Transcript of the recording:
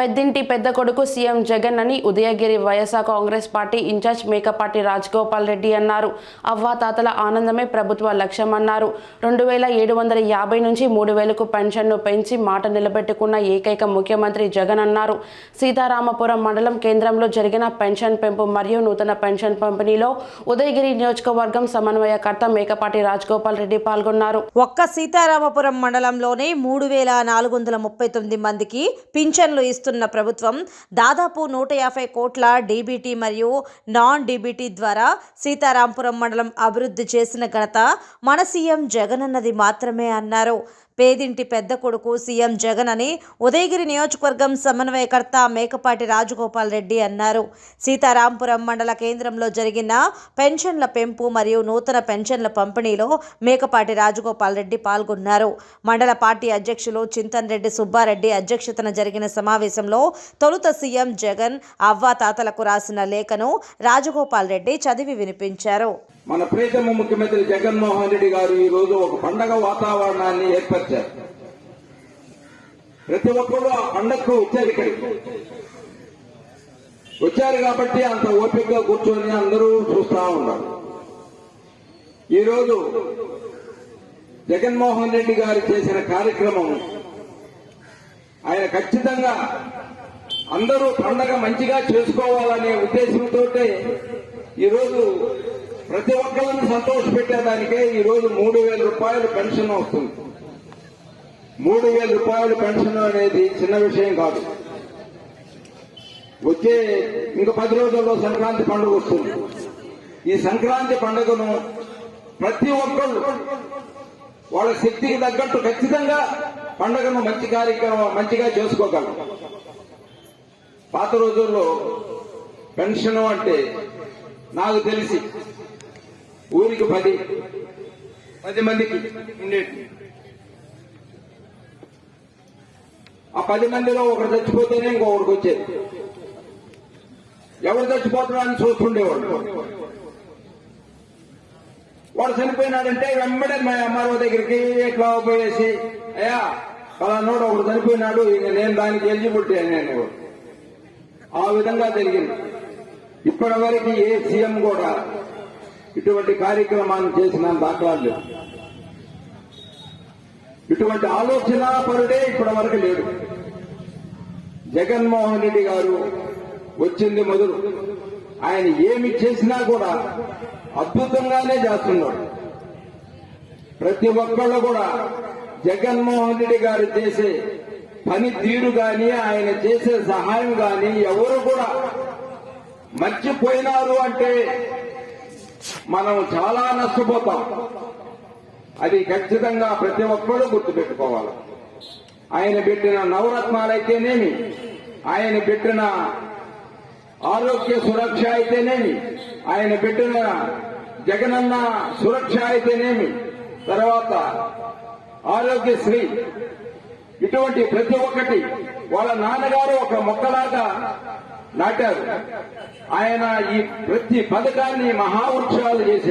పెద్దింటి పెద్ద కొడుకు సీఎం జగన్ అని Udayagiri YSR Congress party in charge Mekapati Rajagopal Reddy అన్నారు. అవ్వాతాతల ఆనందమే ప్రభుత్వ లక్ష్యమన్నారు. రెండు వేల ఏడు వందల యాభై నుంచి మూడు వేలకు పెన్షన్ను పెంచి మాట నిలబెట్టుకున్న ఏకైక ముఖ్యమంత్రి జగన్ అన్నారు. సీతారామపురం మండలం కేంద్రంలో జరిగిన పెన్షన్ పెంపు మరియు నూతన పెన్షన్ పంపిణీలో ఉదయగిరి నియోజకవర్గం సమన్వయకర్త మేకపాటి రాజగోపాల్ రెడ్డి పాల్గొన్నారు. ఒక్క సీతారామపురం మండలంలోనే మూడు వేల నాలుగు వందల ముప్పై తొమ్మిది మందికి పింఛన్లు చేస్తున్న ప్రభుత్వం దాదాపు నూట యాభై కోట్ల డీబీటీ మరియు నాన్ డీబీటీ ద్వారా సీతారాంపురం మండలం అభివృద్ధి చేసిన ఘనత మన సీఎం జగన్ అన్నది మాత్రమే అన్నారు. పేదింటి పెద్ద కొడుకు సీఎం జగన్ అని ఉదయగిరి నియోజకవర్గం సమన్వయకర్త మేకపాటి రాజగోపాల్ రెడ్డి అన్నారు. సీతారాంపురం మండల కేంద్రంలో జరిగిన పెన్షన్ల పెంపు మరియు నూతన పెన్షన్ల పంపిణీలో మేకపాటి రాజగోపాల్ రెడ్డి పాల్గొన్నారు. మండల పార్టీ అధ్యక్షులు చింతన్ రెడ్డి సుబ్బారెడ్డి అధ్యక్షతన జరిగిన సమావేశం సమావేశంలో తొలుత సీఎం జగన్ అవ్వా తాతలకు రాసిన లేఖను రాజగోపాల్ రెడ్డి చదివి వినిపించారు. మన ప్రీతమ ముఖ్యమంత్రి జగన్మోహన్ రెడ్డి గారు ఈ రోజు ఒక పండగ వాతావరణాన్ని ఏర్పరిచారు. ప్రతి ఒక్కరు ఆ పండగకు వచ్చారు ఇక్కడికి. వచ్చారు కాబట్టి అంత ఓపికగా కూర్చొని అందరూ చూస్తా ఉన్నారు. ఈరోజు జగన్మోహన్ రెడ్డి గారు చేసిన కార్యక్రమం ఆయన ఖచ్చితంగా అందరూ పండగ మంచిగా చేసుకోవాలనే ఉద్దేశంతో ఈరోజు ప్రతి ఒక్కరిని సంతోష పెట్టేదానికే ఈరోజు మూడు వేల రూపాయలు పెన్షన్ వస్తుంది. మూడు వేల రూపాయలు పెన్షన్ అనేది చిన్న విషయం కాదు. వచ్చే ఇంకా పది రోజుల్లో సంక్రాంతి పండుగ వస్తుంది. ఈ సంక్రాంతి పండుగను ప్రతి ఒక్కళ్ళు వాళ్ళ శక్తికి తగ్గట్టు ఖచ్చితంగా పండుగను మంచి కార్యక్రమం మంచిగా చేసుకోగలం. పాత రోజుల్లో పెన్షన్ అంటే నాకు తెలిసి ఊరికి పది పది మందికి ఉండేది. ఆ పది మందిలో ఒకరు చచ్చిపోతేనే ఇంకొకరికి వచ్చేది. ఎవరు చచ్చిపోతున్నారని చూస్తుండేవాడు వాడు చనిపోయినాడంటే వెంబడే మా దగ్గరికి ఎట్లా పోయేసి అయ్యా పలానోడు ఒకడు చనిపోయినాడు ఇంక నేను దానికి ఎలిజిబిలిటీ అని ఆ విధంగా జరిగింది. ఇప్పటి వరకు ఏ సీఎం కూడా ఇటువంటి కార్యక్రమాన్ని చేసిన దాఖలాలు లేవు. ఇటువంటి ఆలోచన పరుడే ఇప్పటి వరకు లేడు. జగన్మోహన్ రెడ్డి గారు వచ్చింది మొదలు. ఆయన ఏమి చేసినా కూడా అద్భుతంగానే చేస్తున్నాడు. ప్రతి ఒక్కళ్ళు కూడా జగన్మోహన్ రెడ్డి గారు చేసే పని తీరు గాని ఆయన చేసే సహాయం గాని ఎవరు కూడా మర్చిపోయినారు అంటే మనం చాలా నష్టపోతాం. అది ఖచ్చితంగా ప్రతి ఒక్కరూ గుర్తుపెట్టుకోవాలి. ఆయన పెట్టిన నవరత్నాలైతేనేమి? ఆయన పెట్టిన ఆరోగ్య సురక్ష అయితేనేమి? ఆయన పెట్టిన జగనన్న సురక్ష అయితేనేమి? తర్వాత ఆరోగ్యశ్రీ. ఇటువంటి ప్రతి ఒక్కటి వాళ్ళ నాన్నగారు ఒక మొక్కలాగా నాటారు. ఆయన ఈ ప్రతి పథకాన్ని మహావృక్షాలు చేసే